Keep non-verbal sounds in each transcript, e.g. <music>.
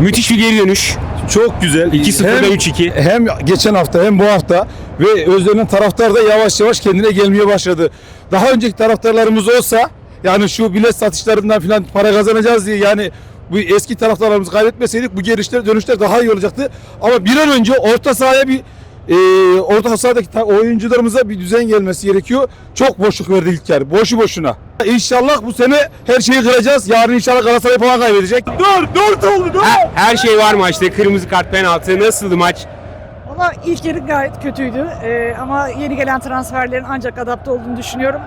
Müthiş bir geri dönüş. Çok güzel. 2-0'dan Hem- 3-2. Hem geçen hafta hem bu hafta ve Özden'in taraftar da yavaş yavaş kendine gelmeye başladı. Daha önceki taraftarlarımız olsa yani şu bilet satışlarından falan para kazanacağız diye yani bu eski taraftarlarımızı kaybetmeseydik bu gelişler dönüşler daha iyi olacaktı. Ama bir an önce orta sahaya bir e, orta sahadaki oyuncularımıza bir düzen gelmesi gerekiyor. Çok boşluk verdi ilk yarı. Boşu boşuna. İnşallah bu sene her şeyi kıracağız. Yarın inşallah Galatasaray puan kaybedecek. Dur, dört oldu, dur. Her, her şey var maçta. Kırmızı kart, penaltı. Nasıldı maç? Valla ilk yarı gayet kötüydü Ee, ama yeni gelen transferlerin ancak adapte olduğunu düşünüyorum.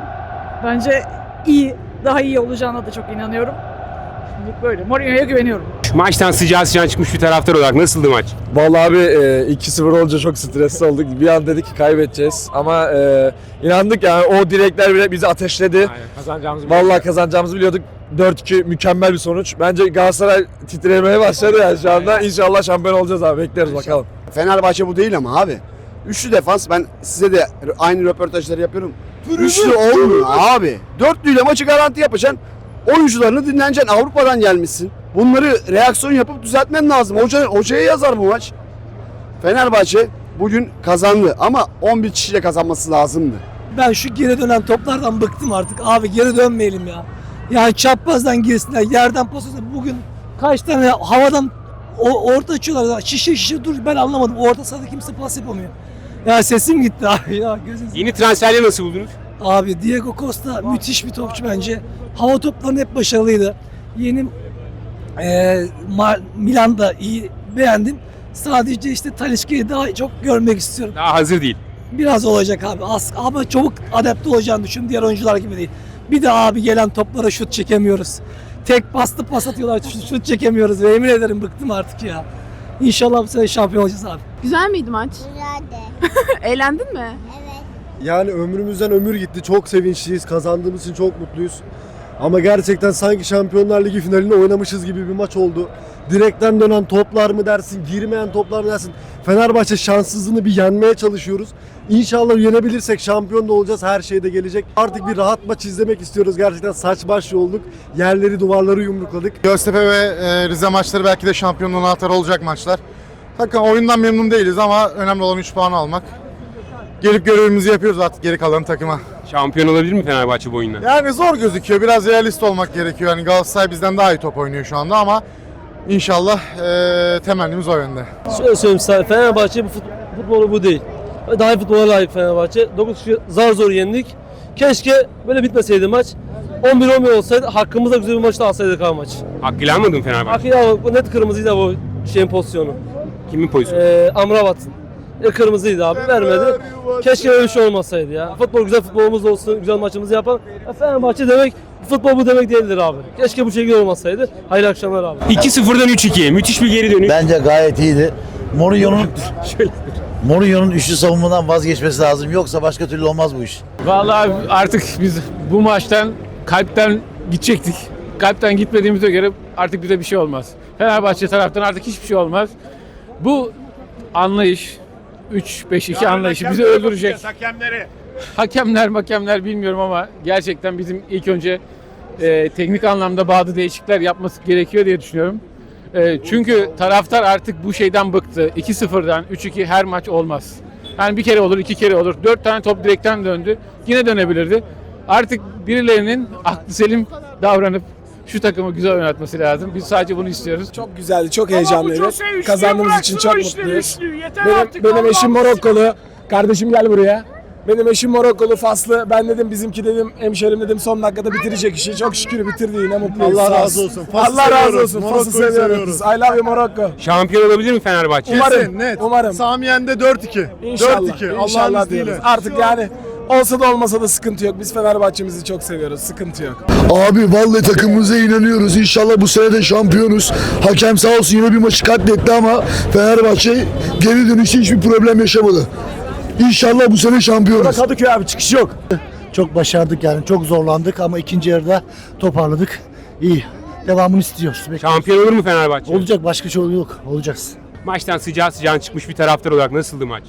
Bence iyi, daha iyi olacağına da çok inanıyorum. Şimdi böyle Mourinho'ya güveniyorum. Maçtan sıcağı sıcağına çıkmış bir taraftar olarak nasıldı maç? Vallahi abi e, 2-0 olunca çok stresli olduk. Bir an dedik ki kaybedeceğiz ama e, inandık yani o direkler bile bizi ateşledi. Kazanacağımızı Vallahi kazanacağımızı biliyorduk. 4-2 mükemmel bir sonuç. Bence Galatasaray titremeye başladı yani şu anda. İnşallah şampiyon olacağız abi. Bekleriz bakalım. Fenerbahçe bu değil ama abi. Üçlü defans ben size de aynı röportajları yapıyorum. Üçlü olmuyor abi. Dörtlüyle maçı garanti yapacaksın. Oyuncularını dinleneceksin. Avrupa'dan gelmişsin. Bunları reaksiyon yapıp düzeltmen lazım. Hoca, hocaya yazar bu maç. Fenerbahçe bugün kazandı ama 11 kişiyle kazanması lazımdı. Ben şu geri dönen toplardan bıktım artık. Abi geri dönmeyelim ya. Yani çaprazdan girsinler, yerden pas atıyorlar. Bugün kaç tane havadan o, orta açıyorlar. Şişe şişe dur ben anlamadım. Orta sahada kimse pas yapamıyor. Ya sesim gitti abi ya gözünüzü. Yeni transferleri nasıl buldunuz? Abi Diego Costa müthiş bir topçu bence. Hava toplarında hep başarılıydı. Yeni eee Ma- Milan'da iyi beğendim. Sadece işte Talisca'yı daha çok görmek istiyorum. Daha hazır değil. Biraz olacak abi. Az, ama çabuk adapte olacağını düşün. Diğer oyuncular gibi değil. Bir de abi gelen toplara şut çekemiyoruz. Tek paslı pas atıyorlar. Şut, şut çekemiyoruz. Ve emin ederim bıktım artık ya. İnşallah bu sene şampiyon olacağız abi. Güzel miydi maç? Güzeldi. <laughs> Eğlendin mi? Evet. Yani ömrümüzden ömür gitti. Çok sevinçliyiz. Kazandığımız için çok mutluyuz. Ama gerçekten sanki Şampiyonlar Ligi finalini oynamışız gibi bir maç oldu. Direkten dönen toplar mı dersin, girmeyen toplar mı dersin. Fenerbahçe şanssızlığını bir yenmeye çalışıyoruz. İnşallah yenebilirsek şampiyon da olacağız. Her şey de gelecek. Artık bir rahat maç izlemek istiyoruz. Gerçekten saç baş yolduk. Yerleri duvarları yumrukladık. Göztepe ve e, Rize maçları belki de şampiyonluğun anahtarı olacak maçlar. Takım oyundan memnun değiliz ama önemli olan 3 puan almak. Gelip görevimizi yapıyoruz artık geri kalan takıma. Şampiyon olabilir mi Fenerbahçe bu oyundan? Yani zor gözüküyor. Biraz realist olmak gerekiyor. Yani Galatasaray bizden daha iyi top oynuyor şu anda ama inşallah e, temennimiz o yönde. Şöyle söyleyeyim sana. Fenerbahçe bu fut- futbolu bu değil. Daha iyi futbola layık Fenerbahçe. 9 kişi zar zor yendik. Keşke böyle bitmeseydi maç. 11-11 olsaydı hakkımızda güzel bir maçta alsaydık abi maç. Hakkıyla almadın Fenerbahçe. Hakkı bu net kırmızıydı bu şeyin pozisyonu. Kimin pozisyonu? Ee, Amrabat'ın. E, kırmızıydı abi vermedi. Keşke öyle bir şey olmasaydı ya. Futbol güzel futbolumuz olsun, güzel maçımızı yapalım. Ya Fenerbahçe demek futbol bu demek değildir abi. Keşke bu şekilde olmasaydı. Hayırlı akşamlar abi. 2-0'dan 3-2. Müthiş bir geri dönüş. Bence gayet iyiydi. Mourinho'nun <laughs> Mourinho'nun üçlü savunmadan vazgeçmesi lazım. Yoksa başka türlü olmaz bu iş. Vallahi artık biz bu maçtan kalpten gidecektik. Kalpten gitmediğimize göre artık bize bir şey olmaz. Fenerbahçe taraftan artık hiçbir şey olmaz. Bu anlayış 3-5-2 anlayışı bizi öldürecek. Hakemleri. Hakemler makemler bilmiyorum ama gerçekten bizim ilk önce e, teknik anlamda bazı değişiklikler yapması gerekiyor diye düşünüyorum. E, çünkü taraftar artık bu şeyden bıktı. 2-0'dan 3-2 her maç olmaz. Yani bir kere olur, iki kere olur. Dört tane top direkten döndü. Yine dönebilirdi. Artık birilerinin aklı selim davranıp şu takımı güzel oynatması lazım. Biz sadece bunu istiyoruz. Çok güzeldi, çok heyecanlıydı. Kazandığımız için çok mutluyuz. Benim, benim eşim Morokkolu. Kardeşim gel buraya. Benim eşim Morokkolu, Faslı. Ben dedim bizimki dedim hemşerim dedim son dakikada bitirecek işi. Çok şükür bitirdi yine mutluyuz. Allah razı olsun. olsun. Fas'ı Allah razı seviyoruz. olsun. Morokko'yu Fas'ı seviyoruz. seviyoruz. I love you Morocco. Şampiyon olabilir mi Fenerbahçe? Umarım, net. umarım. Samiyen'de 4-2. İnşallah, 4-2. Allah'ın inşallah izniyle. diyoruz. Artık yani olsa da olmasa da sıkıntı yok. Biz Fenerbahçe'mizi çok seviyoruz. Sıkıntı yok. Abi vallahi takımımıza inanıyoruz. İnşallah bu sene de şampiyonuz. Hakem sağ olsun yine bir maçı katletti ama Fenerbahçe geri dönüşte hiçbir problem yaşamadı. İnşallah bu sene şampiyonuz. Kadıköy abi çıkış yok. Çok başardık yani. Çok zorlandık ama ikinci yarıda toparladık. İyi. Devamını istiyoruz. Şampiyon olur mu Fenerbahçe? Olacak başka şey yok. Olacağız. Maçtan sıcağı sıcağına çıkmış bir taraftar olarak nasıldı maç?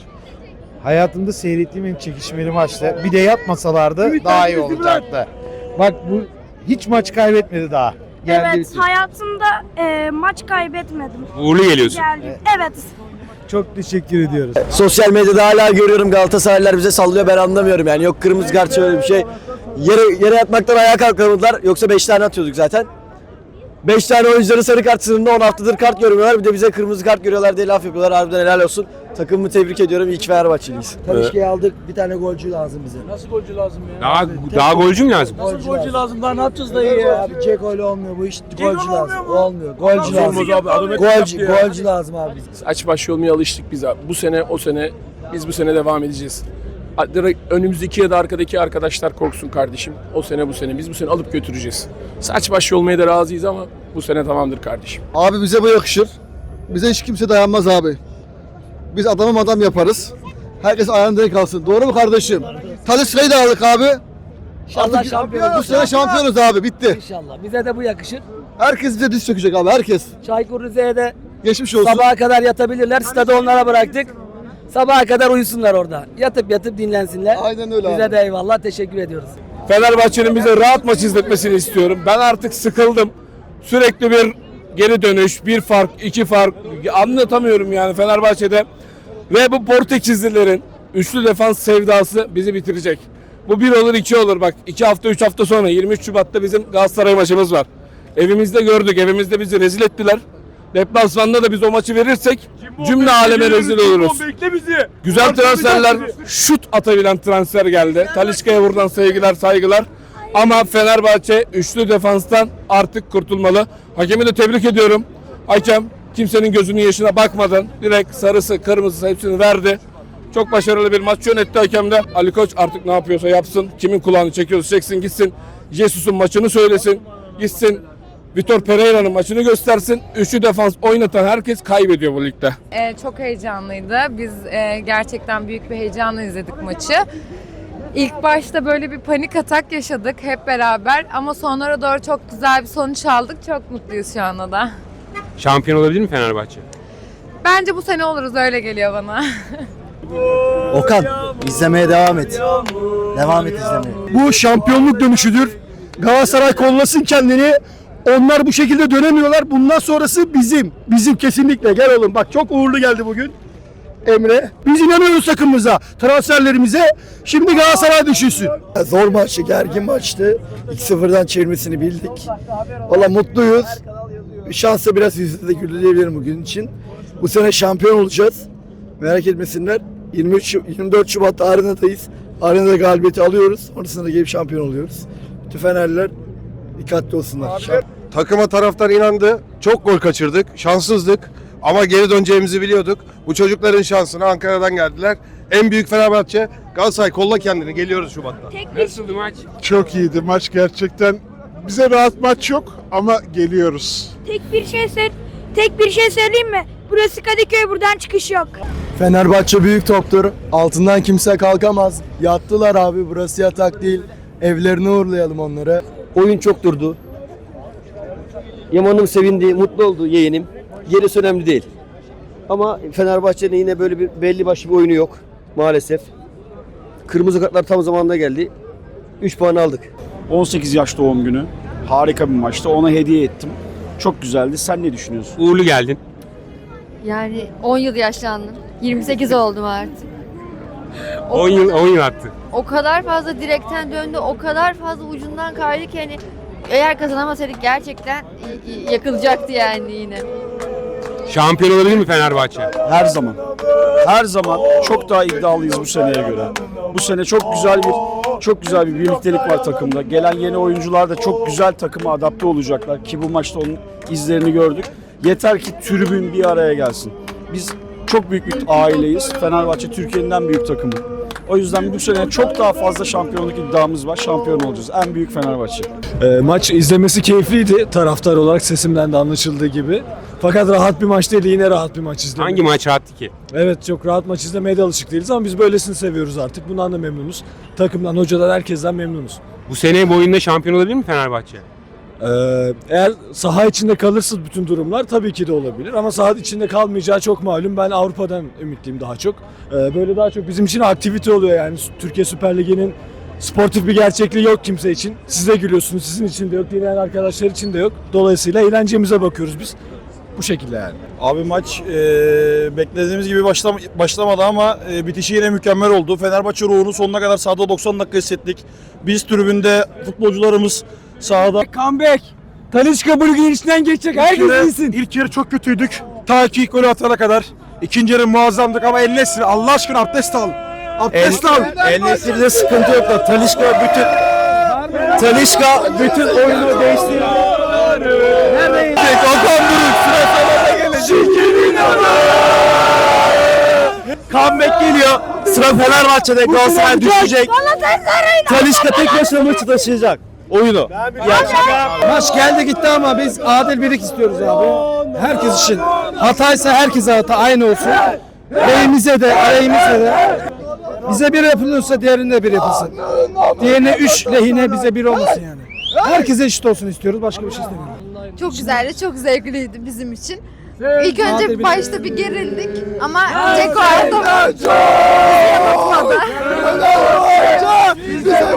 Hayatımda seyrettiğim en çekişmeli maçtı. Bir de yapmasalardı daha iyi olacaktı. Bak bu hiç maç kaybetmedi daha. Evet, hayatımda e, maç kaybetmedim. Uğurlu geliyorsun. Geldim. Evet. Çok teşekkür ediyoruz. Sosyal medyada hala görüyorum Galatasaraylılar bize sallıyor ben anlamıyorum yani. Yok kırmızı kart şöyle bir şey. Yere, yere yatmaktan ayağa kalkamadılar. Yoksa 5 tane atıyorduk zaten. 5 tane oyuncuları sarı kart sınırında 10 haftadır kart görmüyorlar. Bir de bize kırmızı kart görüyorlar diye laf yapıyorlar. Harbiden helal olsun. Takımımı tebrik ediyorum. İyi ki Fenerbahçeliyiz. Talişka'yı aldık. Bir tane golcü lazım bize. Nasıl golcü lazım ya? Daha daha golcü mü lazım? Nasıl golcü lazım? Daha ne yapacağız dayı ya? Abi Ceko ile olmuyor bu iş. Golcü lazım. Olmuyor. Golcü Olmaz lazım. abi, adam Golcü, golcü lazım abi. Aç baş olmaya alıştık biz abi. Bu sene o sene biz bu sene devam edeceğiz. Önümüzdeki ya da arkadaki arkadaşlar korksun kardeşim. O sene bu sene biz bu sene alıp götüreceğiz. Saç baş olmaya da razıyız ama bu sene tamamdır kardeşim. Abi bize bu yakışır. Bize hiç kimse dayanmaz abi. Biz adamım adam yaparız. Herkes ayağında kalsın. Doğru mu kardeşim? Taliska'yı da aldık abi. İnşallah Artık şampiyon bu sene şampiyonuz abi bitti. İnşallah. Bize de bu yakışır. Herkes bize diz çökecek abi herkes. Çaykur Rize'ye de Geçmiş olsun. sabaha kadar yatabilirler. Stadı onlara bıraktık. Sabaha kadar uyusunlar orada. Yatıp yatıp dinlensinler. Aynen öyle Bize abi. de eyvallah. Teşekkür ediyoruz. Fenerbahçe'nin bize rahat maç izletmesini istiyorum. Ben artık sıkıldım. Sürekli bir geri dönüş, bir fark, iki fark anlatamıyorum yani Fenerbahçe'de. Ve bu Portekizlilerin üçlü defans sevdası bizi bitirecek. Bu bir olur iki olur bak. iki hafta üç hafta sonra 23 Şubat'ta bizim Galatasaray maçımız var. Evimizde gördük. Evimizde bizi rezil ettiler. Deplasmanda da biz o maçı verirsek cümle aleme rezil oluruz. Güzel transferler, şut atabilen transfer geldi. Talişka'ya buradan sevgiler, saygılar. Ama Fenerbahçe üçlü defanstan artık kurtulmalı. Hakemi de tebrik ediyorum. Hakem kimsenin gözünün yaşına bakmadan direkt sarısı, kırmızısı hepsini verdi. Çok başarılı bir maç yönetti hakem de. Ali Koç artık ne yapıyorsa yapsın. Kimin kulağını çekiyorsa çeksin gitsin. Jesus'un maçını söylesin. Gitsin Vitor Pereira'nın maçını göstersin. Üçlü defans oynatan herkes kaybediyor bu ligde. Ee, çok heyecanlıydı. Biz e, gerçekten büyük bir heyecanla izledik maçı. İlk başta böyle bir panik atak yaşadık hep beraber ama sonlara doğru çok güzel bir sonuç aldık. Çok mutluyuz şu anda da. Şampiyon olabilir mi Fenerbahçe? Bence bu sene oluruz öyle geliyor bana. <laughs> Okan izlemeye devam et. Devam et izlemeye. Bu şampiyonluk dönüşüdür. Galatasaray kollasın kendini. Onlar bu şekilde dönemiyorlar. Bundan sonrası bizim. Bizim kesinlikle. Gel oğlum bak çok uğurlu geldi bugün. Emre. Biz inanıyoruz takımımıza, transferlerimize. Şimdi Galatasaray düşünsün. Zor maçtı, gergin maçtı. 2-0'dan çevirmesini bildik. Valla mutluyuz. Şansa biraz yüzde de güldü diyebilirim bugün için. Bu sene şampiyon olacağız. Merak etmesinler. 23 Şu- 24 Şubat'ta Arena'dayız. Arena'da galibiyeti alıyoruz. Sonrasında gelip şampiyon oluyoruz. Bütün Fenerliler dikkatli olsunlar. Takıma taraftar inandı. Çok gol kaçırdık. Şanssızdık. Ama geri döneceğimizi biliyorduk. Bu çocukların şansına Ankara'dan geldiler. En büyük Fenerbahçe. Galatasaray kolla kendini. Geliyoruz Şubat'ta. Nasıldı maç? Çok iyiydi maç gerçekten. Bize rahat maç yok ama geliyoruz. Tek bir şey söyle Tek bir şey söyleyeyim mi? Burası Kadıköy buradan çıkış yok. Fenerbahçe büyük toptur. Altından kimse kalkamaz. Yattılar abi. Burası yatak değil. Evlerine uğurlayalım onları. Oyun çok durdu. Yaman'ım sevindi, mutlu oldu yeğenim. Gerisi önemli değil. Ama Fenerbahçe'nin yine böyle bir belli başlı bir oyunu yok maalesef. Kırmızı kartlar tam zamanında geldi. 3 puan aldık. 18 yaş doğum günü. Harika bir maçtı. Ona hediye ettim. Çok güzeldi. Sen ne düşünüyorsun? Uğurlu geldin. Yani 10 yıl yaşlandım. 28 oldum artık. 10 yıl 10 yıl attı. O kadar fazla direkten döndü, o kadar fazla ucundan kaydı ki hani eğer kazanamasaydık gerçekten yakılacaktı yani yine. Şampiyon olabilir mi Fenerbahçe? Her zaman. Her zaman çok daha iddialıyız bu seneye göre. Bu sene çok güzel bir çok güzel bir birliktelik var takımda. Gelen yeni oyuncular da çok güzel takıma adapte olacaklar ki bu maçta onun izlerini gördük. Yeter ki tribün bir araya gelsin. Biz çok büyük bir aileyiz. Fenerbahçe Türkiye'nin en büyük takımı. O yüzden bu sene çok daha fazla şampiyonluk iddiamız var. Şampiyon olacağız. En büyük Fenerbahçe. Ee, maç izlemesi keyifliydi taraftar olarak sesimden de anlaşıldığı gibi. Fakat rahat bir maç değil yine rahat bir maç izledik. Hangi maç attı ki? Evet çok rahat maç izlemeye de alışık değiliz ama biz böylesini seviyoruz artık. Bundan da memnunuz. Takımdan, hocadan, herkesten memnunuz. Bu sene bu oyunda şampiyon olabilir mi Fenerbahçe? Ee, eğer saha içinde kalırsa bütün durumlar tabii ki de olabilir ama saha içinde kalmayacağı çok malum. Ben Avrupa'dan ümitliyim daha çok. Ee, böyle daha çok bizim için aktivite oluyor yani Türkiye Süper Ligi'nin Sportif bir gerçekliği yok kimse için. Siz de gülüyorsunuz. Sizin için de yok. Dinleyen arkadaşlar için de yok. Dolayısıyla eğlencemize bakıyoruz biz. Bu şekilde yani. Abi maç e, beklediğimiz gibi başlam başlamadı ama e, bitişi yine mükemmel oldu. Fenerbahçe ruhunu sonuna kadar sahada 90 dakika hissettik. Biz tribünde futbolcularımız sahada. Comeback. Talişka bu ligin içinden geçecek. Herkes bilsin. İlk yarı çok kötüydük. Ta ki ilk golü atana kadar. İkinci yarı muazzamdık ama el Nesri Allah aşkına abdest al. Abdest al. El Nesir'de sıkıntı yok da Talişka bütün Talişka bütün oyunu değiştirdi. Okan Buruk sıra sana gelecek. Comeback geliyor. Sıra Fenerbahçe'de Galatasaray düşecek. Talişka tek başına maçı taşıyacak. Oyunu. Maç geldi gitti ama biz adil birlik istiyoruz abi. Herkes için. Hataysa herkese hata aynı olsun. Lehimize de, aleyhimize de. Bize bir yapılıyorsa diğerine bir yapılsın. Diğerine üç lehine bize bir olmasın yani. Herkese eşit olsun istiyoruz. Başka bir şey istemiyoruz. Çok güzeldi, çok zevkliydi bizim için. İlk önce bir- başta bir gerildik ama Ceko atamadı. Atamadı. Abi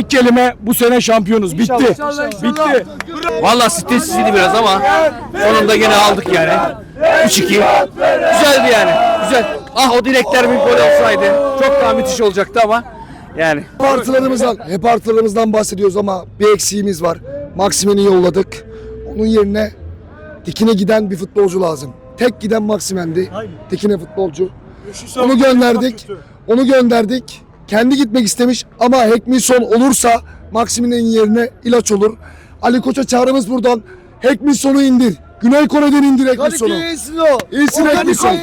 tek kelime bu sene şampiyonuz. Bitti. Bitti. Valla stresliydi biraz ama sonunda gene aldık yani. 3-2. Güzeldi yani. Güzel. Ah o direkler bir gol olsaydı çok daha müthiş olacaktı ama yani. Hep artılarımızdan, hep artılarımızdan bahsediyoruz ama bir eksiğimiz var. Maksimen'i yolladık. Onun yerine dikine giden bir futbolcu lazım. Tek giden Maksimen'di. Dikine futbolcu. Onu gönderdik. Onu gönderdik. Kendi gitmek istemiş ama Hekminson olursa Maksimen'in yerine ilaç olur. Ali Koç'a çağrımız buradan. Hekminson'u indir. Güney Kore'den indir Hekminson'u. iyisin o. İyisin Hekminson.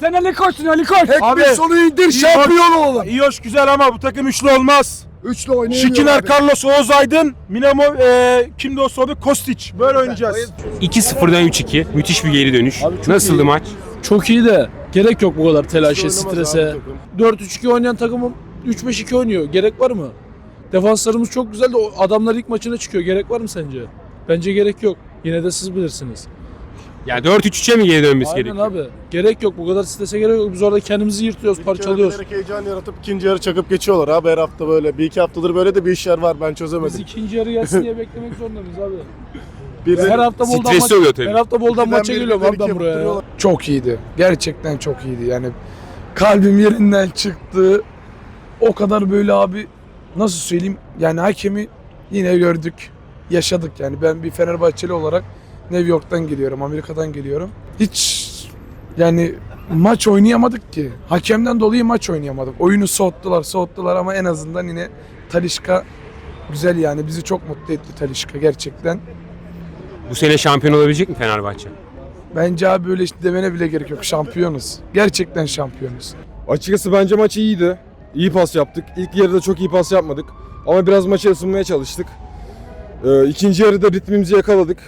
Sen Ali Koç'sun Ali Koç. Hekminson'u indir şampiyon olalım. İyi hoş güzel ama bu takım üçlü olmaz. Üçlü oynayamıyor Şikiler, abi. Carlos, Oğuz Aydın, Minamo, e, kimdi o soru? Kostić. Böyle oynayacağız. 2-0'dan 3-2. Müthiş bir geri dönüş. Nasıldı maç? Çok iyi de gerek yok bu kadar telaşe, strese. 4-3-2 oynayan takımım 3-5-2 oynuyor. Gerek var mı? Defanslarımız çok güzel de o adamlar ilk maçına çıkıyor. Gerek var mı sence? Bence gerek yok. Yine de siz bilirsiniz. Ya 4-3-3'e mi geri dönmesi Aynen gerekiyor? abi. Gerek yok. Bu kadar strese gerek yok. Biz orada kendimizi yırtıyoruz, parçalıyoruz. Bilerek heyecan yaratıp ikinci yarı çakıp geçiyorlar abi her hafta böyle. Bir iki haftadır böyle de bir işler var ben Biz çözemedim. ikinci yarı gelsin diye beklemek zorundayız abi. Bir Her hafta boldan Stresli maç, oluyor tabii. her hafta boldan maça geliyorum birden abi ben buraya ya. Çok iyiydi. Gerçekten çok iyiydi. Yani kalbim yerinden çıktı. O kadar böyle abi nasıl söyleyeyim? Yani hakemi yine gördük. Yaşadık yani. Ben bir Fenerbahçeli olarak New York'tan geliyorum. Amerika'dan geliyorum. Hiç yani maç oynayamadık ki. Hakemden dolayı maç oynayamadık. Oyunu soğuttular, soğuttular ama en azından yine Talişka güzel yani. Bizi çok mutlu etti Talişka gerçekten. Bu sene şampiyon olabilecek mi Fenerbahçe? Bence abi böyle işte demene bile gerek yok. Şampiyonuz. Gerçekten şampiyonuz. Açıkçası bence maç iyiydi. İyi pas yaptık. İlk yarıda çok iyi pas yapmadık. Ama biraz maça ısınmaya çalıştık. Ee, ikinci yarıda ritmimizi yakaladık.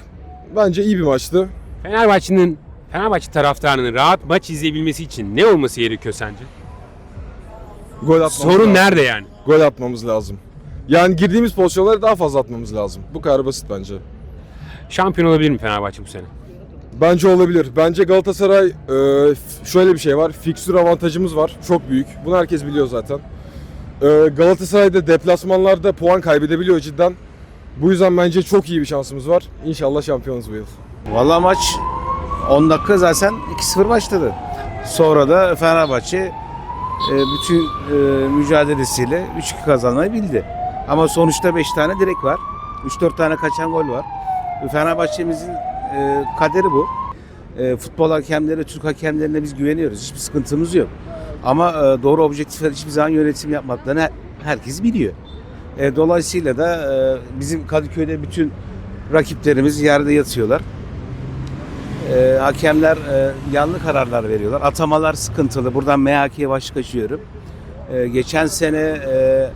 Bence iyi bir maçtı. Fenerbahçe'nin Fenerbahçe taraftarının rahat maç izleyebilmesi için ne olması gerekiyor sence? Gol atmamız Sorun lazım. nerede yani? Gol atmamız lazım. Yani girdiğimiz pozisyonları daha fazla atmamız lazım. Bu kadar basit bence. Şampiyon olabilir mi Fenerbahçe bu sene? Bence olabilir. Bence Galatasaray e, şöyle bir şey var. Fikstür avantajımız var. Çok büyük. Bunu herkes biliyor zaten. E, Galatasaray'da deplasmanlarda puan kaybedebiliyor cidden. Bu yüzden bence çok iyi bir şansımız var. İnşallah şampiyonuz bu yıl. Valla maç 10 dakika zaten 2-0 başladı. Sonra da Fenerbahçe e, bütün mücadelesiyle 3-2 kazanmayı bildi. Ama sonuçta 5 tane direk var. 3-4 tane kaçan gol var. Fenerbahçe'mizin e, kaderi bu. E, futbol hakemleri, Türk hakemlerine biz güveniyoruz. Hiçbir sıkıntımız yok. Ama e, doğru objektifler hiçbir zaman yönetim yapmaklarını her- herkes biliyor. E, dolayısıyla da e, bizim Kadıköy'de bütün rakiplerimiz yerde yatıyorlar. E, hakemler e, yanlış kararlar veriyorlar. Atamalar sıkıntılı. Buradan MHK'ye baş kaçıyorum. E, geçen sene e,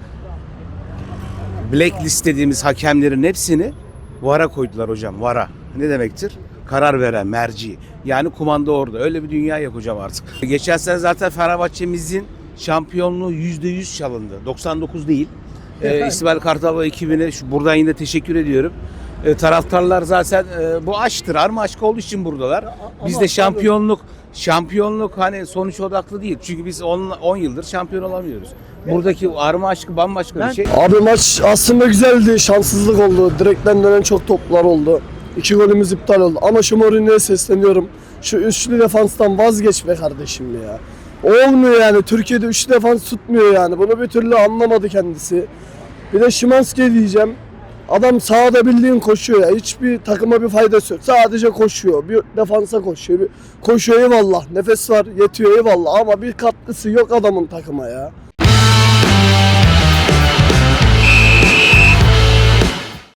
blacklist dediğimiz hakemlerin hepsini VAR'a koydular hocam. VAR'a. Ne demektir? Karar veren, merci. Yani kumanda orada. Öyle bir dünya yok hocam artık. Geçen sene zaten Fenerbahçe'mizin şampiyonluğu %100 çalındı. 99 değil. Ee, İsmail Kartal ekibine şu, buradan yine teşekkür ediyorum. Ee, taraftarlar zaten e, bu aşktır. Arma aşkı olduğu için buradalar. Biz de şampiyonluk şampiyonluk hani sonuç odaklı değil. Çünkü biz 10 yıldır şampiyon olamıyoruz. Buradaki arma aşkı bambaşka bir şey. Abi maç aslında güzeldi. Şanssızlık oldu. Direkten dönen çok toplar oldu. İki golümüz iptal oldu. Ama şu Mourinho'ya sesleniyorum. Şu üçlü defanstan vazgeç be kardeşim ya. Olmuyor yani. Türkiye'de üçlü defans tutmuyor yani. Bunu bir türlü anlamadı kendisi. Bir de Şimanski diyeceğim. Adam sahada bildiğin koşuyor ya. Hiçbir takıma bir faydası yok. Sadece koşuyor. Bir defansa koşuyor. Bir koşuyor eyvallah. Nefes var yetiyor eyvallah. Ama bir katkısı yok adamın takıma ya.